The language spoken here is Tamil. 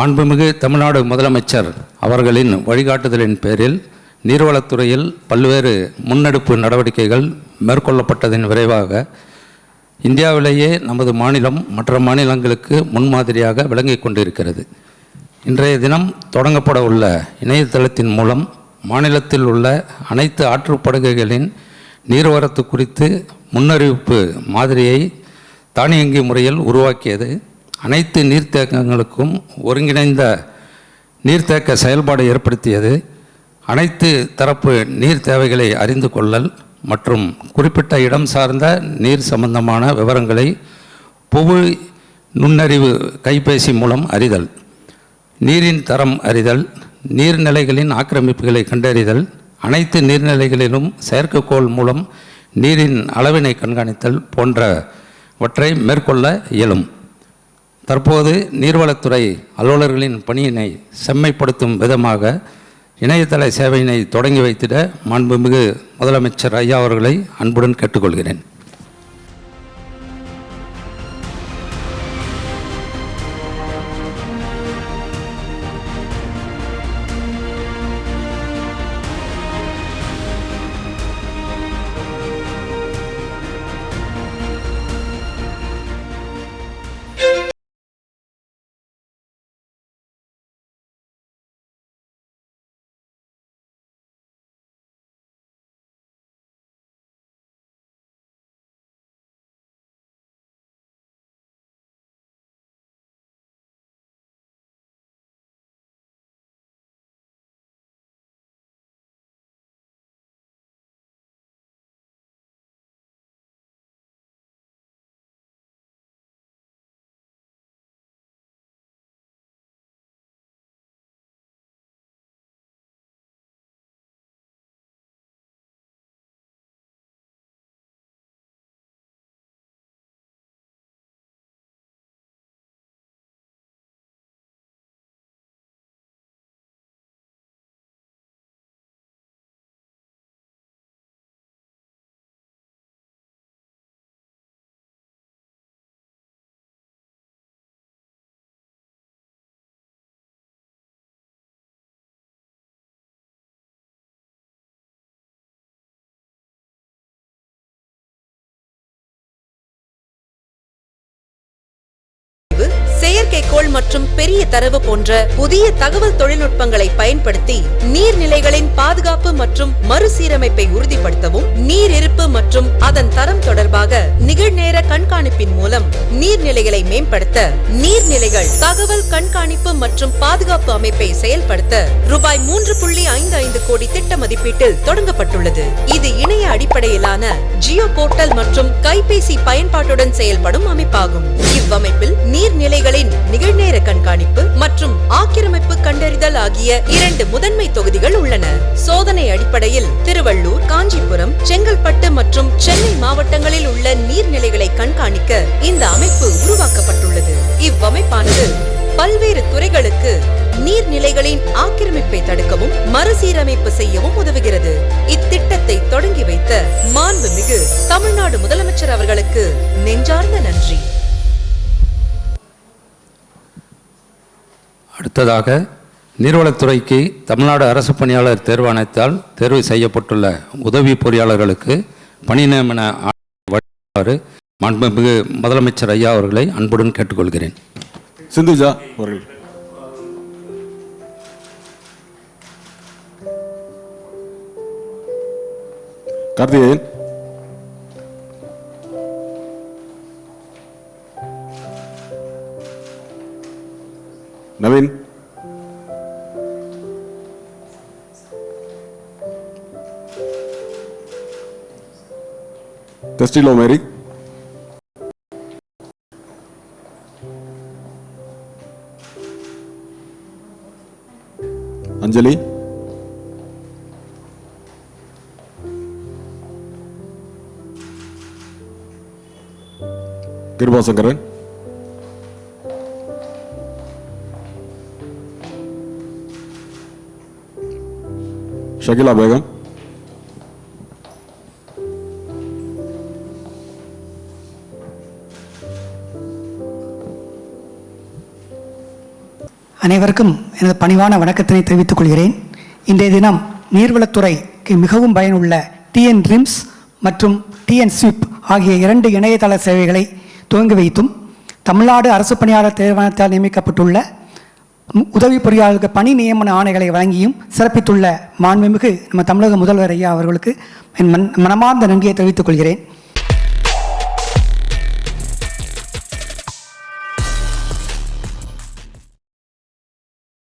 மாண்புமிகு தமிழ்நாடு முதலமைச்சர் அவர்களின் வழிகாட்டுதலின் பேரில் நீர்வளத்துறையில் பல்வேறு முன்னெடுப்பு நடவடிக்கைகள் மேற்கொள்ளப்பட்டதின் விரைவாக இந்தியாவிலேயே நமது மாநிலம் மற்ற மாநிலங்களுக்கு முன்மாதிரியாக விளங்கிக் கொண்டிருக்கிறது. இன்றைய தினம் தொடங்கப்பட உள்ள இணையதளத்தின் மூலம் மாநிலத்தில் உள்ள அனைத்து ஆற்றுப்படுகைகளின் நீர்வரத்து குறித்து முன்னறிவிப்பு மாதிரியை தானியங்கி முறையில் உருவாக்கியது அனைத்து நீர்த்தேக்கங்களுக்கும் ஒருங்கிணைந்த நீர்த்தேக்க செயல்பாடு ஏற்படுத்தியது. அனைத்து தரப்பு நீர் தேவைகளை அறிந்து கொள்ளல் மற்றும் குறிப்பிட்ட இடம் சார்ந்த நீர் சம்பந்தமான விவரங்களை புவி நுண்ணறிவு கைபேசி மூலம் அறிதல் நீரின் தரம் அறிதல் நீர்நிலைகளின் ஆக்கிரமிப்புகளை கண்டறிதல் அனைத்து நீர்நிலைகளிலும் செயற்கைக்கோள் மூலம் நீரின் அளவினை கண்காணித்தல் போன்றவற்றை மேற்கொள்ள இயலும். தற்போது நீர்வளத்துறை அலுவலர்களின் பணியினை செம்மைப்படுத்தும் விதமாக இணையதள சேவையினை தொடங்கி வைத்திட மாண்புமிகு முதலமைச்சர் ஐயா அவர்களை அன்புடன் கேட்டுக்கொள்கிறேன். செயற்கைக்கோள் மற்றும் பெரிய தரவு போன்ற புதிய தகவல் தொழில்நுட்பங்களை பயன்படுத்தி நீர்நிலைகளின் பாதுகாப்பு மற்றும் மறுசீரமைப்பை உறுதிப்படுத்தவும் நீர் இருப்பு மற்றும் அதன் தரம் தொடர்பாக நிகழ்நேர கண்காணிப்பின் மூலம் நீர்நிலைகளை மேம்படுத்த நீர்நிலைகள் தகவல் கண்காணிப்பு மற்றும் பாதுகாப்பு அமைப்பை செயல்படுத்த ரூபாய் மூன்று புள்ளி ஐந்து ஐந்து கோடி திட்ட மதிப்பீட்டில் தொடங்கப்பட்டுள்ளது. இது இணைய அடிப்படையிலான ஜியோ போர்ட்டல் மற்றும் கைபேசி பயன்பாட்டுடன் செயல்படும் அமைப்பாகும். இவ்வமைப்பில் நீர்நிலைகளின் நிகழ்நேர கண்காணிப்பு மற்றும் ஆக்கிரமிப்பு கண்டறிதல் ஆகிய இரண்டு முதன்மை தொகுதிகள் உள்ளன. சோதனை அடிப்படையில் திருவள்ளூர் காஞ்சிபுரம் செங்கல்பட்டு மற்றும் சென்னை மாவட்டங்களில் உள்ள நீர்நிலைகளை கண்காணிக்க இந்த அமைப்பு உருவாக்கப்பட்டுள்ளது. இவ்வமைப்பானது பல்வேறு துறைகளுக்கு நீர்நிலைகளின் ஆக்கிரமிப்பை தடுக்கவும் மறுசீரமைப்பு செய்யவும் உதவுகிறது. இத்திட்டத்தை தொடங்கி வைத்த மாண்புமிகு தமிழ்நாடு முதலமைச்சர் அவர்களுக்கு நெஞ்சார்ந்த நன்றி. அடுத்ததாக நீர்வளத்துறைக்கு தமிழ்நாடு அரசு பணியாளர் தேர்வாணையத்தால் தேர்வு செய்யப்பட்டுள்ள உதவி பொறியாளர்களுக்கு பணி நியமன மாண்புமிகு முதலமைச்சர் ஐயா அவர்களை அன்புடன் கேட்டுக்கொள்கிறேன். சிந்துஜா அவர்கள் கார்த்திகேயன் நவீன் டெஸ்டிலோ மேரி அஞ்சலி கிருபாசங்கரன் ஷகிலா பேகம் அனைவருக்கும் எனது பணிவான வணக்கத்தினை தெரிவித்துக் கொள்கிறேன். இன்றைய தினம் நீர்வளத்துறைக்கு மிகவும் பயனுள்ள டிஎன் ரிம்ஸ் மற்றும் டிஎன் ஸ்விப் ஆகிய இரண்டு இணையதள சேவைகளை துவங்கி வைத்தும் தமிழ்நாடு அரசு பணியாளர் தேர்வாணத்தால் நியமிக்கப்பட்டுள்ள உதவி பொறியாளர்களுக்கு பணி நியமன ஆணைகளை வழங்கியும் சிறப்பித்துள்ள மாண்புமிகு நம்ம தமிழக முதல்வர் ஐயா அவர்களுக்கு என் மன் மனமார்ந்த நன்றியை தெரிவித்துக் கொள்கிறேன்.